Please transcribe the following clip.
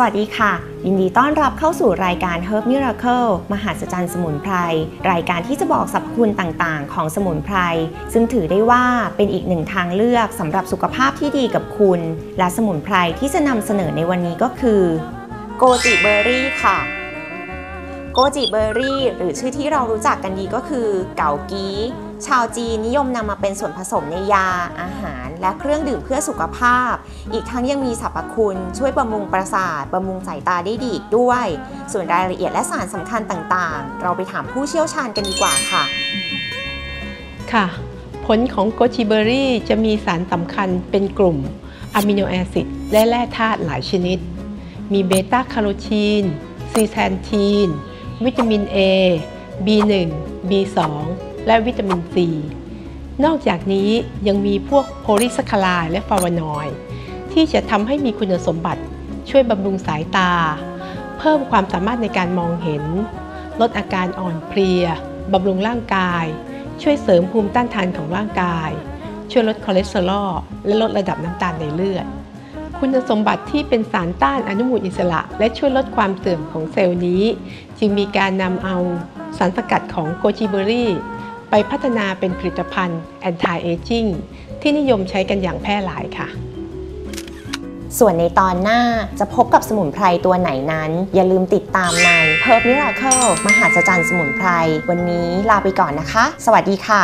สวัสดีค่ะ ยินดีต้อนรับเข้าสู่รายการ Herb Miracle มหาสจรรย์สมุนไพร รายการที่จะบอกสรรพคุณต่างๆ ของสมุนไพร ซึ่งถือได้ว่าเป็นอีกหนึ่งทางเลือกสำหรับสุขภาพที่ดีกับคุณ และสมุนไพรที่จะนำเสนอในวันนี้ก็คือโกจิเบอร์รี่ค่ะโกจิเบอร์รี่หรือชื่อที่เรารู้จักกันดีก็คือเกากีชาวจีนนิยมนำมาเป็นส่วนผสมในยาอาหาร และเครื่องดื่มเพื่อสุขภาพ อีกทั้งยังมีสรรพคุณ ช่วยบำรุงประสาทบำรุงสายตาได้ดีอีกด้วย ส่วนรายละเอียดและสารสำคัญต่างๆ เราไปถามผู้เชี่ยวชาญกันดีกว่าค่ะ ค่ะ ผลของโกจิเบอรี่จะมีสารสำคัญเป็นกลุ่มอะมิโนแอซิดและแร่ธาตุหลายชนิด มีเบต้าคาโรทีน ซีแทนทีน วิตามิน A B1 B2 และวิตามิน C นอกจากนี้ยังมีพวกโพลีสัคาไลด์และฟาวานอยที่จะทำให้มีคุณสมบัติ ช่วยบำรุงสายตา เพิ่มความสามารถในการมองเห็น ลดอาการอ่อนเพลียบำรุงร่างกาย ช่วยเสริมภูมิต้านทานของร่างกาย ช่วยลดคอเลสเตอรอลและลดระดับน้ำตาลในเลือด คุณสมบัติที่เป็นสารต้านอนุมูลอิสระ และช่วยลดความเสื่อมของเซลล์นี้ จึงมีการนำเอาสารสกัดของโกจิเบอรี่ ไปพัฒนาเป็นผลิตภัณฑ์ anti aging ที่นิยมใช้กันอย่างแพร่หลายค่ะ ส่วนในตอนหน้าจะพบกับสมุนไพรตัวไหนนั้น อย่าลืมติดตามใน Herb Miracle มหาสจรรย์สมุนไพร วันนี้ลาไปก่อนนะคะ สวัสดีค่ะ